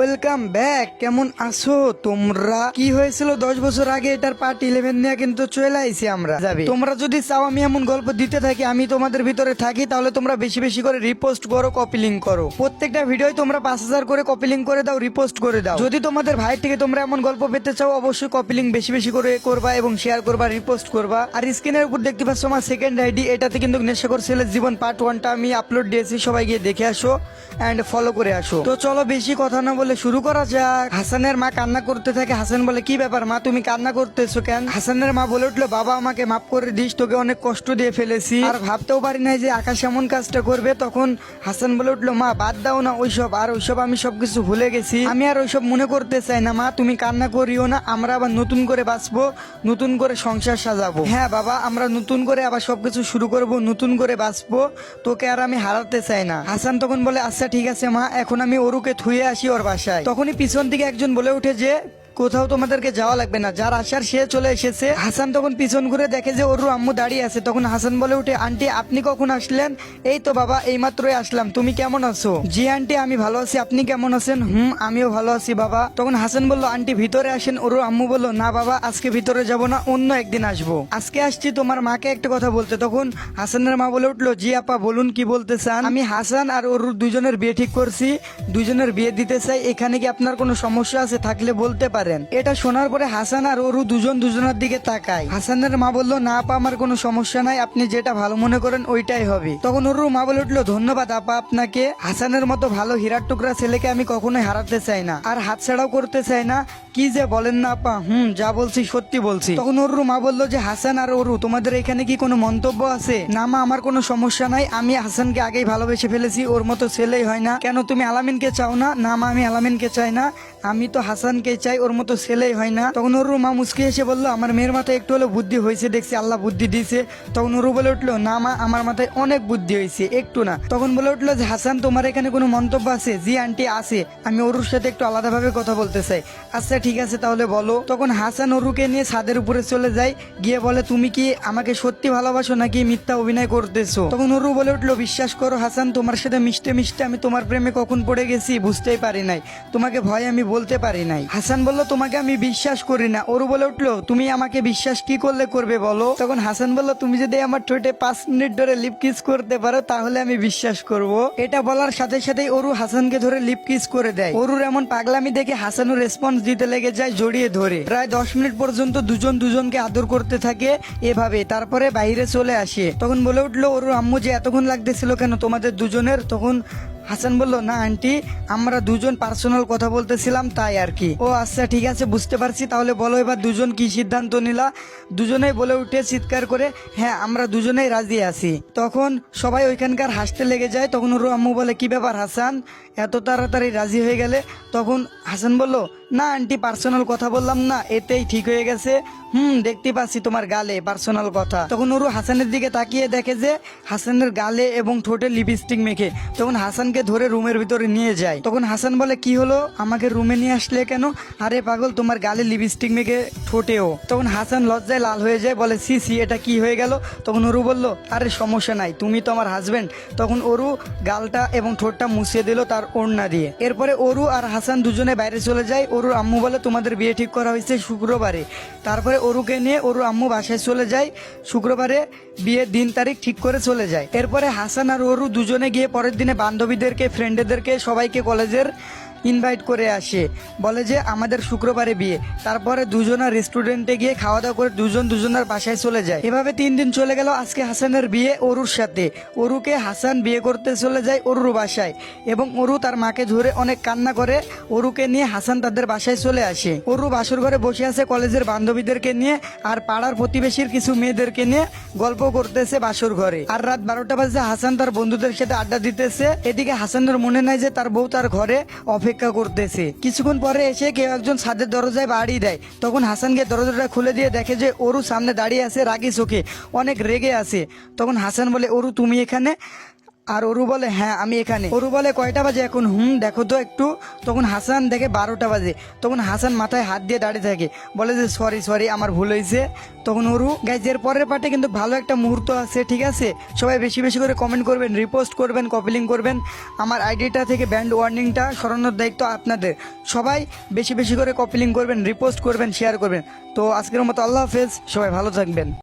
Welcome back কেমন আছো? তোমরা? কি হয়েছিল দশ বছর আগে? এটার পার্ট ইলেভেন নিয়ে কিন্তু চলে আইছি আমরা। যাবে। তোমরা যদি চাও আমি এমন গল্প দিতে থাকি আমি তোমাদের ভিতরে থাকি তাহলে তোমরা বেশি বেশি করে রিপোস্ট করো কপি লিঙ্ক করো। প্রত্যেকটা ভিডিও তোমরা পাঁচ হাজার করে কপি লিঙ্ক করে দাও রিপোস্ট করে দাও। যদি তোমাদের ভাই থেকে তোমরা এমন গল্প পেতে চাও অবশ্যই কপি লিঙ্ক বেশি বেশি করে করবা এবং শেয়ার করবা রিপোস্ট করবা। আর স্ক্রিনের উপর দেখতে পাচ্ছ আমার সেকেন্ড আইডি এটাতে কিন্তু নেশাকর ছেলের জীবন পার্ট ওয়ানটা আমি আপলোড দিয়েছি সবাই গিয়ে দেখে আসো অ্যান্ড ফলো করে আসো। তো চলো বেশি কথা না বলে শুরু করা যাক। হাসানের মা কান্না করতে থাকে। হাসান বলে, কি ব্যাপার মা, তুমি কান্না করতেছো কেন? হাসানের মা বলে উঠল, বাবা, আমাকে মাফ করে দিস, তোকে অনেক কষ্ট দিয়ে ফেলেছি। আর ভাবতেও পারি নাই যে আকাশ এমন কাজটা করবে। তখন হাসান বলে উঠল, মা, বাদ দাও না ওইসব, আর ওইসব আমি সবকিছু ভুলে গেছি। আমি আর ওইসব মনে করতে চাই না মা, তুমি কান্না করিও না, আমরা আবার নতুন করে বাঁচবো, নতুন করে সংসার সাজাবো। হ্যাঁ বাবা, আমরা নতুন করে আবার সবকিছু শুরু করব, নতুন করে বাঁচবো, তোকে আর আমি হারাতে চাই না। হাসান তখন বলে আচ্ছা ঠিক আছে মা, এখন আমি ওরুকে থুয়ে আসি ওর তখনই পিছন থেকে একজন বলে উঠে যে কোথাও তোমাদেরকে যাওয়া লাগবে না। যার আসার সে চলে এসেছে। হাসান তখন পিছন ঘুরে দেখে যে ওরু আম্মু দাঁড়িয়ে আছে। তখন হাসান বলে উঠে, আন্টি, আপনি কখন আসলেন? এই তো বাবা এইমাত্রই আসলাম। তুমি কেমন আছো? জি আন্টি, আমি ভালো আছি। আপনি কেমন আছেন? হুম, আমিও ভালো আছি বাবা। তখন হাসান বলল, আন্টি, ভিতরে আসেন। ওরু আম্মু বলল, না বাবা, আজকে ভিতরে যাব না, অন্য একদিন আসব। আজকে আসছি, তোমার মাকে একটা কথা বলতে। তখন হাসানের মা বলে উঠল, জি আপা, বলুন কি বলতে চান? আমি হাসান আর ওর দুজনের বিয়ে ঠিক করছি। দুজনের বিয়ে দিতে চাই। এখানে কি আপনার কোনো সমস্যা আছে? থাকলে বলতে পারেন। এটা শোনার পরে হাসান আর ওরু দুজন দুজনের দিকে তাকায়। হাসানের মা বলল, না আপা, আমার কোনো সমস্যা নাই। আপনি যেটা ভালো মনে করেন ওইটাই হবে। তখন ওরু মা বলে উঠল, ধন্যবাদ আপা আপনাকে। হাসানের মতো ভালো হীরার টুকরা ছেলেকে আমি কখনোই হারাতে চাই না। আর হাত ছাড়াও করতে চাই না। কি যে বলেন না আপা? হুম, যা বলছি, সত্যি বলছি। তখন ওরু মা বলল যে, হাসান আর ওরু তোমাদের এখানে কি কোনো মন্তব্য আছে? না মা, আমার কোনো সমস্যা নাই। আমি হাসানকে আগেই ভালোবেসে ফেলেছি, ওর মতো ছেলেই হয় না। কেন তুমি আলামিনকে চাও না? না মা, আমি আলামিনকে চাই না। আমি তো হাসানকে চাই, ওর মতো ছেলেই হয় না। তখন ওর মা মুসকে এসে বলল, আমার মেয়ের মাথায় একটু হলো বুদ্ধি হয়েছে, দেখছি আল্লাহ বুদ্ধি দিয়েছে। তখন ওরু বলে উঠল, না মা, আমার মাথায় অনেক বুদ্ধি হয়েছে, একটু না। তখন বলে উঠল যে, হাসান, তোমার এখানে কোনো মন্তব্য আছে? জি, আন্টি, আছে। আমি ওরুর সাথে একটু আলাদাভাবে কথা বলতে চাই। আচ্ছা ঠিক আছে তাহলে বলো। তখন হাসান ওরুকে নিয়ে ছাদের উপরে চলে যায়, গিয়ে বলে, তুমি কি আমাকে সত্যি ভালোবাসো নাকি মিথ্যা অভিনয় করতেছো? তখন ওরু বলে উঠল, বিশ্বাস করো হাসান, তোমার সাথে মিশতে মিশতে আমি তোমার প্রেমে কখন পড়ে গেছি বুঝতেই পারি নাই। তোমাকে ভয় আমি বলতে পারি নাই। হাসান বলল, তোমাকে আমি বিশ্বাস করি না। ওরু বলে উঠল, তুমি আমাকে বিশ্বাস কি করলে করবে বলো? তখন হাসান বলল, তুমি যদি আমার ঠোঁটে পাঁচ মিনিট ধরে লিপ কিস করতে পারো, তাহলে আমি বিশ্বাস করব। এটা বলার সাথে সাথেই ওরু হাসানকে ধরে লিপ কিস করে দেয়। ওরুর এমন পাগলামি দেখে হাসানও রেসপন্স দিতে লেগে যায় জড়িয়ে ধরে। প্রায় দশ মিনিট পর্যন্ত দুজন দুজনকে আদর করতে থাকে এভাবে, তারপরে বাইরে চলে আসে। তখন বলে উঠল, ওরু আম্মু যে এতক্ষণ লাগতেছিল কেন তোমাদের দুজনের? তখন হাসান বলল, না, আন্টি, আমরা দুজন পার্সোনাল কথা বলতেছিলাম তাই আর কি। ও আচ্ছা ঠিক আছে, বুঝতে পারছি। তাহলে বলো এবার দুজন কি সিদ্ধান্ত নিলা? দুজনেই বলে উঠে চিৎকার করে হ্যাঁ আমরা দুজনেই রাজি আছি। তখন সবাই ওইখানকার হাসতে লেগে যায়। তখন ওর আম্মু বলে, কি ব্যাপার হাসান? এত তাড়াতাড়ি রাজি হয়ে গেলে? তখন হাসান বলল না, আন্টি পার্সোনাল কথা বললাম না, এতেই ঠিক হয়ে গেছে। হুম, দেখতে পাচ্ছি তোমার গালে পার্সোনাল কথা। তখন ওরু হাসানের দিকে তাকিয়ে দেখে যে, হাসানের গালে এবং ঠোঁটে লিপস্টিক মেখে। তখন হাসানকে ধরে রুমের ভিতরে নিয়ে যায়। তখন হাসান বলে, কি হলো? আমাকে রুমে নিয়ে আসলে কেন? আরে পাগল, তোমার গালে লিপস্টিক মেখে ঠোঁটেও। তখন হাসান লজ্জায় লাল হয়ে যায়, বলে সি সি এটা কি হয়ে গেল? তখন ওরু বলল, আরে, সমস্যা নাই, তুমি তো আমার হাজবেন্ড তখন ওরু গালটা এবং ঠোঁটটা মুছিয়ে দিল তার ওড়না দিয়ে। এরপরে ওরু আর হাসান দুজনে বাইরে চলে যায়। ওরুর আম্মু বলে তোমাদের বিয়ে ঠিক করা হয়েছে শুক্রবারে। তারপরে ওরুকে নিয়ে ওরু আম্মু বাসায় চলে যায়, শুক্রবারে বিয়ের দিন তারিখ ঠিক করে চলে যায়। এরপরে হাসান আর ওরু দুজনে গিয়ে পরের দিনে বান্ধবীদেরকে ফ্রেন্ডেদেরকে সবাইকে কলেজের ইনভাইট করে আসে। বলে যে, আমাদের শুক্রবারে বিয়ে। তারপরে দুজনা রেস্টুরেন্টে গিয়ে খাওয়া দাওয়া করে দুজন দুজনের বাসায় চলে যায়। এভাবে তিন দিন চলে গেল আজকে হাসানের বিয়ে অরুর সাথে। অরুকে হাসান বিয়ে করতে চলে যায় অরুর বাসায় এবং অরু তার মাকে ধরে অনেক কান্না করে অরুকে নিয়ে হাসান তাদের বাসায় চলে আসে। অরু বাসর ঘরে বসে আছে কলেজের বান্ধবীদেরকে নিয়ে আর পাড়ার প্রতিবেশীর কিছু মেয়েদেরকে নিয়ে গল্প করতেছে বাসর ঘরে। আর রাত বারোটা বাজে হাসান তার বন্ধুদের সাথে আড্ডা দিতেছে। এদিকে হাসানের মনে নাই যে তার বউ তার ঘরে অপেক্ষা করতেছে। কিছুক্ষণ পরে এসে কেউ একজন ছাদের দরজায় বাড়ি দেয়। তখন হাসানকে দরজাটা খুলে দিয়ে দেখে যে অরু সামনে দাঁড়িয়ে আছে রাগি চোখে, অনেক রেগে আছে। তখন হাসান বলে, অরু, তুমি এখানে? আর অরু বলে হ্যাঁ আমি এখানে। অরু বলে, কয়টা বাজে? এখন, হুম, দেখো তো একটু। তখন হাসান দেখে বারোটা বাজে। তখন হাসান মাথায় হাত দিয়ে দাঁড়িয়ে থাকে। বলে যে, সরি সরি, আমার ভুল হয়েছে। তখন অরু গাইজ এর পরের পার্টে কিন্তু ভালো একটা মুহূর্ত আছে, ঠিক আছে? সবাই বেশি বেশি করে কমেন্ট করবেন রিপোস্ট করবেন কপিলিং করবেন। আমার আইডিটা থেকে ব্যান্ড ওয়ার্নিংটা সরানোর দায়িত্ব আপনাদের। সবাই বেশি বেশি করে কপিলিং করবেন রিপোস্ট করবেন শেয়ার করবেন। তো আজকের মতো আল্লাহ হাফেজ। সবাই ভালো থাকবেন।